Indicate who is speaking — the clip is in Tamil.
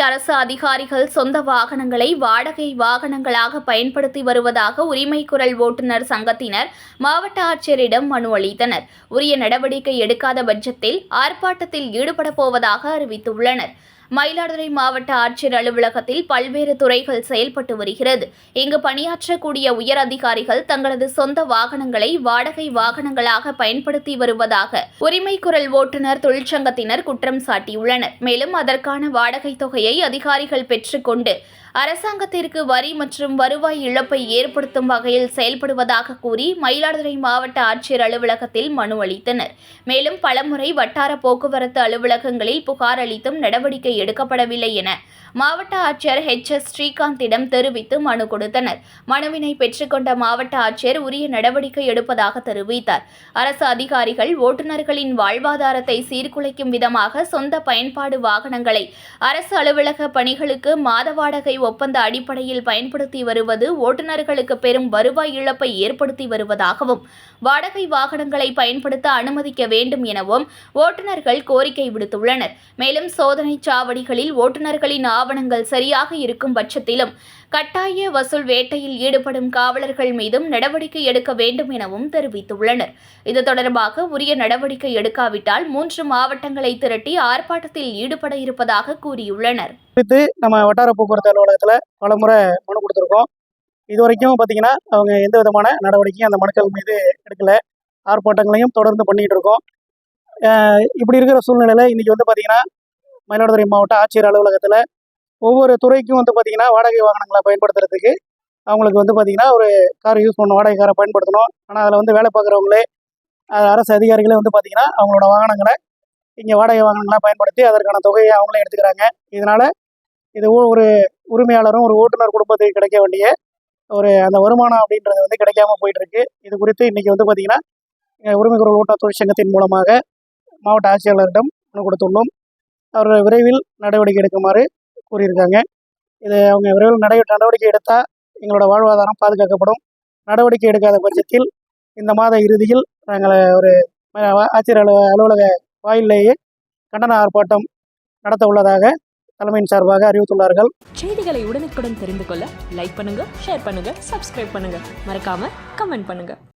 Speaker 1: அரசு அதிகாரிகள் சொந்த வாகனங்களை வாடகை வாகனங்களாக பயன்படுத்தி வருவதாக உரிமை குரல் ஓட்டுநர் சங்கத்தினர் மாவட்ட ஆட்சியரிடம் மனு அளித்தனர். உரிய நடவடிக்கை எடுக்காத பட்சத்தில் ஆர்ப்பாட்டத்தில் ஈடுபடப் போவதாக அறிவித்துள்ளனர். மயிலாடுதுறை மாவட்ட ஆட்சியர் அலுவலகத்தில் பல்வேறு துறைகள் செயல்பட்டு வருகிறது. இங்கு பணியாற்றக்கூடிய உயர் அதிகாரிகள் தங்களது சொந்த வாகனங்களை வாடகை வாகனங்களாக பயன்படுத்தி வருவதாக உரிமை குரல் ஓட்டுநர் தொழிற்சங்கத்தினர் குற்றம் சாட்டியுள்ளனர். மேலும் அதற்கான வாடகை தொகையை அதிகாரிகள் பெற்றுக்கொண்டு அரசாங்கத்திற்கு வரி மற்றும் வருவாய் இழப்பை ஏற்படுத்தும் வகையில் செயல்படுவதாக கூறி மயிலாடுதுறை மாவட்ட ஆட்சியர் அலுவலகத்தில் மனு அளித்தனர். மேலும் பலமுறை வட்டார போக்குவரத்து அலுவலகங்களில் புகார் அளித்தும் நடவடிக்கை எடுக்கப்படவில்லை என மாவட்ட ஆட்சியர் ஹெச் எஸ் ஸ்ரீகாந்திடம் தெரிவித்து மனு கொடுத்தனர். மனுவினை பெற்றுக்கொண்ட மாவட்ட ஆட்சியர் உரிய நடவடிக்கை எடுப்பதாக தெரிவித்தார். அரசு அதிகாரிகள் ஓட்டுநர்களின் வாழ்வாதாரத்தை சீர்குலைக்கும் விதமாக சொந்த பயன்பாடு வாகனங்களை அரசு அலுவலக பணிகளுக்கு மாத வாடகை ஒப்பந்த அடிப்படையில் பயன்படுத்தி வருவது ஓட்டுநர்களுக்கு பெரும் வருவாய் இழப்பை ஏற்படுத்தி வருவதாகவும் வாடகை வாகனங்களை பயன்படுத்த அனுமதிக்க வேண்டும் எனவும் ஓட்டுநர்கள் கோரிக்கை விடுத்துள்ளனர். மேலும் சோதனை சாவடிகளில் ஓட்டுநர்களின் ஆவணங்கள் சரியாக இருக்கும் பட்சத்திலும் கட்டாய வசூல் வேட்டையில் ஈடுபடும் காவலர்கள் மீதும் நடவடிக்கை எடுக்க வேண்டும் எனவும் தெரிவித்துள்ளனர். இது தொடர்பாக உரிய நடவடிக்கை எடுக்காவிட்டால் மூன்று மாவட்டங்களை திரட்டி ஆர்ப்பாட்டத்தில் ஈடுபட இருப்பதாக கூறியுள்ளனர்.
Speaker 2: குறித்து நம்ம வட்டார போக்குவரத்து அலுவலகத்தில் பலமுறை மனு கொடுத்துருக்கோம். இது வரைக்கும் பார்த்தீங்கன்னா அவங்க எந்த விதமான நடவடிக்கையும் அந்த மனுக்கள் மீது எடுக்கல. ஆர்ப்பாட்டங்களையும் தொடர்ந்து பண்ணிட்டு இருக்கோம். இப்படி இருக்கிற சூழ்நிலையில் இன்னைக்கு வந்து பார்த்தீங்கன்னா மயிலாடுதுறை மாவட்ட ஆட்சியர் அலுவலகத்தில் ஒவ்வொரு துறைக்கும் வந்து பார்த்தீங்கன்னா வாடகை வாகனங்களை பயன்படுத்துறதுக்கு அவங்களுக்கு வந்து பார்த்தீங்கன்னா ஒரு கார் யூஸ் பண்ண வாடகை காரை பயன்படுத்தணும். ஆனால் அதில் வந்து வேலை பார்க்குறவங்களே அரசு அதிகாரிகளே வந்து பார்த்தீங்கன்னா அவங்களோட வாகனங்களை இங்கே வாடகை வாகனங்களாக பயன்படுத்தி அதற்கான தொகையை அவங்களே எடுத்துக்கிறாங்க. இதனால் இது ஒரு உரிமையாளரும் ஒரு ஓட்டுநர் குடும்பத்துக்கு கிடைக்க வேண்டிய ஒரு அந்த வருமானம் அப்படின்றது வந்து கிடைக்காம போயிட்டுருக்கு. இது குறித்து இன்றைக்கி வந்து பார்த்திங்கன்னா இங்க உரிமை குரல் ஓட்டுநர் தொழிற்சங்கத்தின் மூலமாக மாவட்ட ஆட்சியாளரிடம் மனு கொடுத்துள்ளோம். அவர் விரைவில் நடவடிக்கை எடுக்குமாறு கூறியிருக்காங்க. இது அவங்க விரைவில் நடை நடவடிக்கை எடுத்தால் எங்களோட வாழ்வாதாரம் பாதுகாக்கப்படும். நடவடிக்கை எடுக்காத பட்சத்தில் இந்த மாத இறுதியில் நாங்கள் ஒரு ஆட்சியர் அலுவ அலுவலக வாயிலேயே கண்டன ஆர்ப்பாட்டம் நடத்த உள்ளதாக தலைமையின் சார்பாக அறிவித்துள்ளார்கள்.
Speaker 3: செய்திகளை உடனுக்குடன் தெரிந்து கொள்ள லைக் பண்ணுங்க ஷேர் பண்ணுங்க சப்ஸ்கிரைப் பண்ணுங்க. மறக்காம கமெண்ட் பண்ணுங்க.